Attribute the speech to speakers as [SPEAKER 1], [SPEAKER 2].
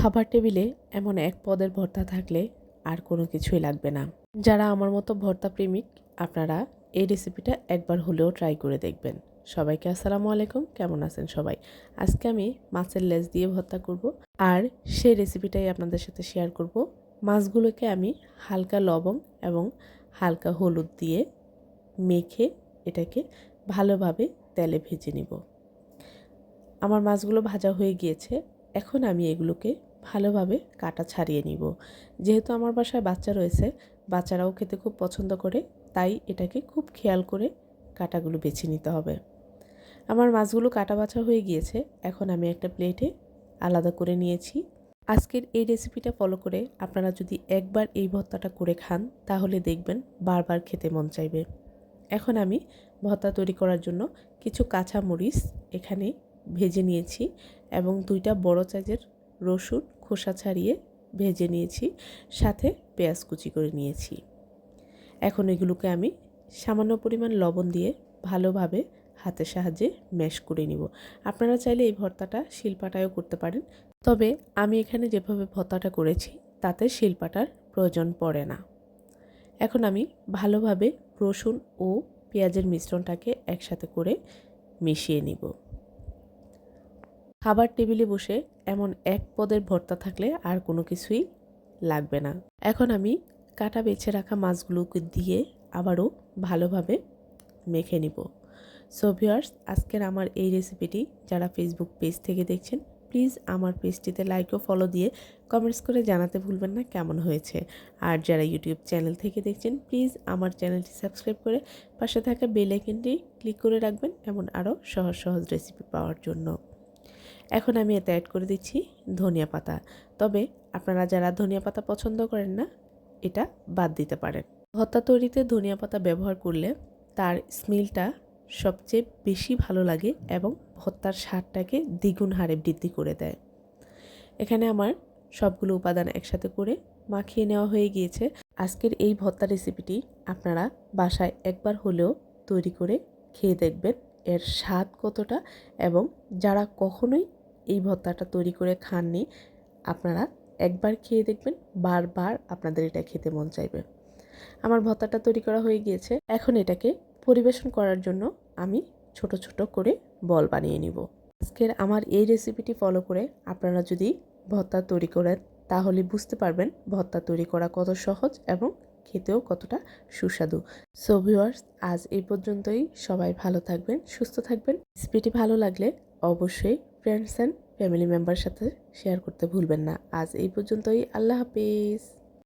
[SPEAKER 1] খাবার টেবিলে এমন এক পদের ভর্তা থাকলে আর কোনো কিছুই লাগবে না। যারা আমার মতো ভর্তা প্রেমিক, আপনারা এই রেসিপিটা একবার হলেও ট্রাই করে দেখবেন। সবাইকে আসসালামু আলাইকুম, কেমন আছেন সবাই? আজকে আমি মাছের লেজ দিয়ে ভর্তা করব আর সেই রেসিপিটাই আপনাদের সাথে শেয়ার করব। মাছগুলোকে আমি হালকা লবণ এবং হালকা হলুদ দিয়ে মেখে এটাকে ভালোভাবে তেলে ভেজে নিব। আমার মাছগুলো ভাজা হয়ে গিয়েছে, এখন আমি এগুলোকে ভালোভাবে কাটা ছাড়িয়ে নিব। যেহেতু আমার বাসায় বাচ্চা রয়েছে, বাচ্চারাও খেতে খুব পছন্দ করে, তাই এটাকে খুব খেয়াল করে কাটাগুলো বেছে নিতে হবে। আমার মাছগুলো কাটা বাছা হয়ে গিয়েছে, এখন আমি একটা প্লেটে আলাদা করে নিয়েছি। আজকের এই রেসিপিটা ফলো করে আপনারা যদি একবার এই ভর্তাটা করে খান, তাহলে দেখবেন বারবার খেতে মন চাইবে। এখন আমি ভর্তা তৈরি করার জন্য কিছু কাঁচা মরিচ এখানে ভেজে নিয়েছি এবং দুইটা বড় সাইজের রসুন, খোসা ছাড়িয়ে ভেজে নিয়েছি, সাথে পেঁয়াজ কুচি করে নিয়েছি। এখন এগুলোকে আমি সামান্য পরিমাণ লবণ দিয়ে ভালোভাবে হাতের সাহায্যে ম্যাশ করে নিব। আপনারা চাইলে এই ভর্তাটা শিলপাটায়ও করতে পারেন। তবে আমি এখানে যেভাবে ভর্তাটা করেছি, তাতে শিলপাটার প্রয়োজন পড়ে না। এখন আমি ভালোভাবে রসুন ও পেঁয়াজের মিশ্রণটাকে একসাথে করে মিশিয়ে নিব। খাবার টেবিলে বসে এমন এক পদের ভর্তা থাকলে আর কোনো কিছুই লাগবে না। এখন আমি কাটা বেছে রাখা মাছগুলোকে দিয়ে আবারও ভালোভাবে মেখে নিব। সো ভিউয়ার্স আজকের আমার এই রেসিপিটি যারা ফেসবুক পেজ থেকে দেখছেন প্লিজ আমার পেজটিতে লাইক ও ফলো দিয়ে কমেন্টস করে জানাতে ভুলবেন না কেমন হয়েছে। আর যারা ইউটিউব চ্যানেল থেকে দেখছেন প্লিজ আমার চ্যানেলটি সাবস্ক্রাইব করে পাশে থাকা বেল আইকনটি ক্লিক করে রাখবেন এমন আরও সহজ সহজ রেসিপি পাওয়ার জন্য। এখন আমি এতে অ্যাড করে দিচ্ছি ধনিয়া পাতা। তবে আপনারা যারা ধনিয়া পাতা পছন্দ করেন না, এটা বাদ দিতে পারেন। ভর্তা তৈরিতে ধনিয়া পাতা ব্যবহার করলে তার স্মেলটা সবচেয়ে বেশি ভালো লাগে এবং ভর্তার স্বাদটাকে দ্বিগুণ হারে বৃদ্ধি করে দেয়। এখানে আমার সবগুলো উপাদান একসাথে করে মাখিয়ে নেওয়া হয়ে গিয়েছে। আজকের এই ভর্তা রেসিপিটি আপনারা বাসায় একবার হলেও তৈরি করে খেয়ে দেখবেন। এর স্বাদ কতটা এবং যারা কখনোই এই ভর্তাটা তৈরি করে খাননি। আপনারা একবার খেয়ে দেখবেন, বারবার আপনাদের এটা খেতে মন চাইবে। আমার ভর্তাটা তৈরি করা হয়ে গিয়েছে। এখন এটাকে পরিবেশন করার জন্য আমি ছোট ছোট করে বল বানিয়ে নিব। আজকের আমার এই রেসিপিটি ফলো করে আপনারা যদি ভর্তা তৈরি করেন, তাহলে বুঝতে পারবেন ভর্তা তৈরি করা কত সহজ এবং খেতেও কতটা সুস্বাদু। সো ভিউয়ার্স আজ এই পর্যন্তই। সবাই ভালো থাকবেন, সুস্থ থাকবেন। রেসিপিটি ভালো লাগলে অবশ্যই ফ্রেন্ডস অ্যান্ড ফ্যামিলি মেম্বার সাথে শেয়ার করতে ভুলবেন না। আজ এই পর্যন্তই আল্লাহ হাফিজ।